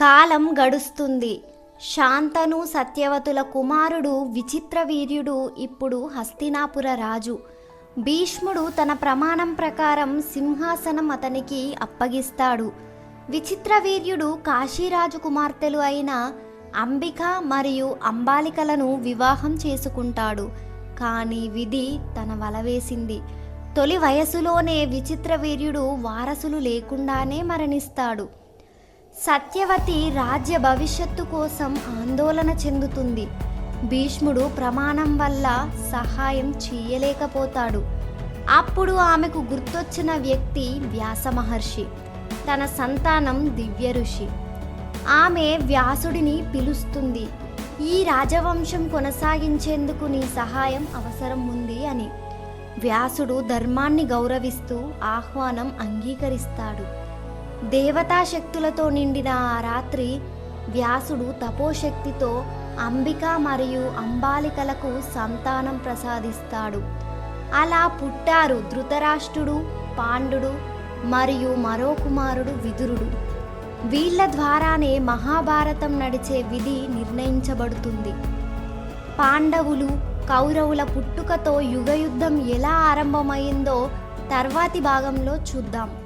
కాలం గడుస్తుంది. శాంతను సత్యవతుల కుమారుడు విచిత్ర వీర్యుడు ఇప్పుడు హస్తినాపుర రాజు. భీష్ముడు తన ప్రమాణం ప్రకారం సింహాసనం అతనికి అప్పగిస్తాడు. విచిత్ర వీర్యుడు కాశీరాజు కుమార్తెలు అయిన అంబిక మరియు అంబాలికలను వివాహం చేసుకుంటాడు. కానీ విధి తన వలవేసింది తొలి వయసులోనే విచిత్ర వీర్యుడు వారసులు లేకుండానే మరణిస్తాడు. సత్యవతి రాజ్య భవిష్యత్తు కోసం ఆందోళన చెందుతుంది. భీష్ముడు ప్రమాణం వల్ల సహాయం చేయలేకపోతాడు. అప్పుడు ఆమెకు గుర్తొచ్చిన వ్యక్తి వ్యాస మహర్షి తన సంతానం దివ్య ఋషి ఆమె వ్యాసుడిని పిలుస్తుంది. ఈ రాజవంశం కొనసాగించేందుకు నీ సహాయం అవసరం ఉంది అని. వ్యాసుడు ధర్మాన్ని గౌరవిస్తూ ఆహ్వానం అంగీకరిస్తాడు. దేవతా శక్తులతో నిండిన ఆ రాత్రి వ్యాసుడు తపోశక్తితో అంబిక మరియు అంబాలికలకు సంతానం ప్రసాదిస్తాడు. అలా పుట్టారు ధృతరాష్ట్రుడు పాండుడు మరియు మరో కుమారుడు విదురుడు. వీళ్ళ ద్వారానే మహాభారతం నడిచే విధి నిర్ణయించబడుతుంది. పాండవులు కౌరవుల పుట్టుకతో యుగయుద్ధం ఎలా ఆరంభమైందో తర్వాతి భాగంలో చూద్దాం.